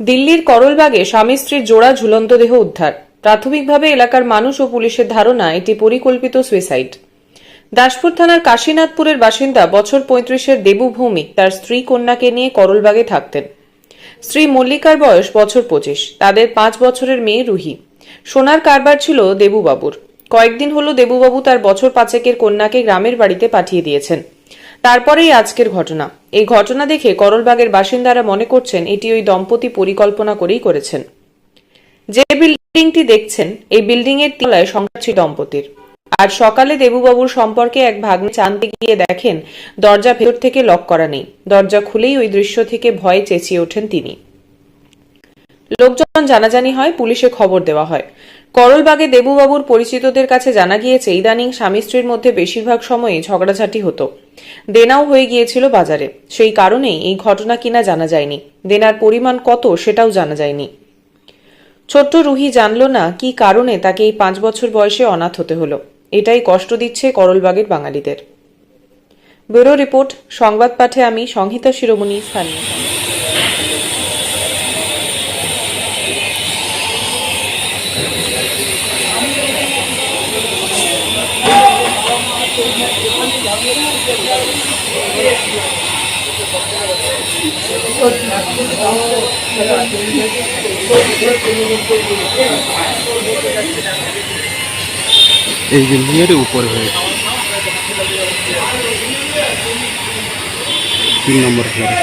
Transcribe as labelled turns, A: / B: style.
A: দিল্লির করলবাগে স্বামী স্ত্রীর জোড়া ঝুলন্ত দেহ উদ্ধার। প্রাথমিকভাবে এলাকার মানুষ ও পুলিশের ধারণা, এটি পরিকল্পিত সুইসাইড। দাসপুর থানার কাশীনাথপুরের বাসিন্দা বছর পঁয়ত্রিশের দেবু ভৌমিক তার স্ত্রী কন্যাকে নিয়ে করলবাগে থাকতেন। স্ত্রী মল্লিকার বয়স বছর পঁচিশ, তাদের পাঁচ বছরের মেয়ে রুহি। সোনার কারবার ছিল দেবুবাবুর। কয়েকদিন হলো দেবুবাবু তার বছর পাঁচেকের কন্যাকে গ্রামের বাড়িতে পাঠিয়ে দিয়েছেন। তারপরেই আজকের ঘটনা। এই ঘটনা দেখে করলবাগের বাসিন্দারা মনে করছেন এটি ওই দম্পতি পরিকল্পনা করেই করেছেন। যে বিল্ডিংটি দেখছেন, এই বিল্ডিং এর তলায় সংসার দম্পতির। আর সকালে দেবুবাবুর সম্পর্কে এক ভাগ্নে চানতে গিয়ে দেখেন, দরজা ভেতর থেকে লক করা নেই। দরজা খুলেই ওই দৃশ্য থেকে ভয়ে চেঁচিয়ে ওঠেন তিনি। লোকজন জানাজানি হয়, পুলিশে খবর দেওয়া হয়। করলবাগে দেবুবাবুর পরিচিতদের কাছে জানা গিয়েছে, ইদানিং স্বামী স্ত্রীর মধ্যে বেশিরভাগ সময়ই ঝগড়াঝাটি হতো। দেনাও হয়ে গিয়েছিল বাজারে। সেই কারণেই এই ঘটনা কিনা জানা যায়নি। দেনার পরিমাণ কত সেটাও জানা যায়নি। ছোট্ট রুহি জানল না কি কারণে তাকে এই পাঁচ বছর বয়সে অনাথ হতে হলো। এটাই কষ্ট দিচ্ছে করলবাগের বাঙালিদের। ব্যুরো রিপোর্ট, সংবাদ পাঠে আমি সংহিতা শিরোমণি, স্থানীয়।
B: এই বিল্ডিংয়ের উপরে হয়েছে তিন নম্বর ফ্লোরে